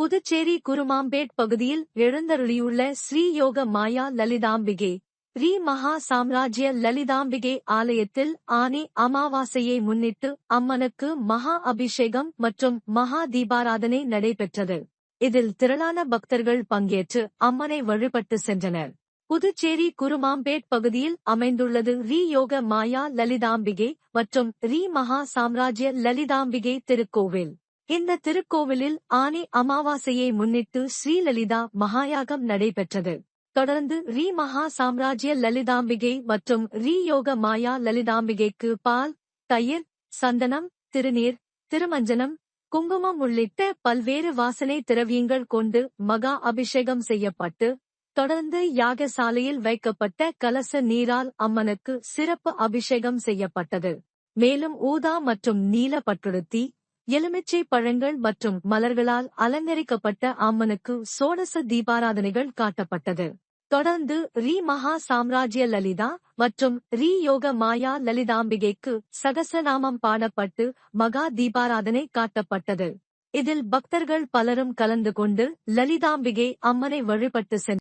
புதுச்சேரி குருமாம்பேட் பகுதியில் எழுந்தருளியுள்ள ஸ்ரீ யோக மாயா லலிதாம்பிகே. ஸ்ரீ மகா சாம்ராஜ்ய லலிதாம்பிகே ஆலயத்தில் ஆனி அமாவாசையை முன்னிட்டு அம்மனுக்கு மகா அபிஷேகம் மற்றும் மகா தீபாராதனை நடைபெற்றது. இதில் திரளான பக்தர்கள் பங்கேற்று அம்மனை வழிபட்டு சென்றனர். புதுச்சேரி குருமாம்பேட் பகுதியில் அமைந்துள்ளது ரீ யோக மாயா லலிதாம்பிகை மற்றும் ரீ மகா சாம்ராஜ்ய லலிதாம்பிகை திருக்கோவில். இந்த திருக்கோவிலில் ஆனி அமாவாசையை முன்னிட்டு ஸ்ரீலலிதா மகாயாகம் நடைபெற்றது. தொடர்ந்து ரீ மகா சாம்ராஜ்ய லலிதாம்பிகை மற்றும் ரீ யோக மாயா லலிதாம்பிகைக்கு பால் தயிர் சந்தனம் திருநீர் திருமஞ்சனம் குங்குமம் உள்ளிட்ட பல்வேறு வாசனை திரவியங்கள் கொண்டு மகா அபிஷேகம் செய்யப்பட்டு தொடர்ந்து யாகசாலையில் வைக்கப்பட்ட கலச நீரால் அம்மனுக்கு சிறப்பு அபிஷேகம் செய்யப்பட்டது. மேலும் ஊதா மற்றும் நீல பட்டுடுத்தி எலுமிச்சை பழங்கள் மற்றும் மலர்களால் அலங்கரிக்கப்பட்ட அம்மனுக்கு சோடச தீபாராதனைகள் காட்டப்பட்டது. தொடர்ந்து ரீ மகா சாம்ராஜ்ய லலிதா மற்றும் ரீ யோக மாயா லலிதாம்பிகைக்கு சகசநாமம் பாடப்பட்டு மகா தீபாராதனை காட்டப்பட்டது. இதில் பக்தர்கள் பலரும் கலந்து கொண்டு லலிதாம்பிகை அம்மனை வழிபட்டு சென்றனர்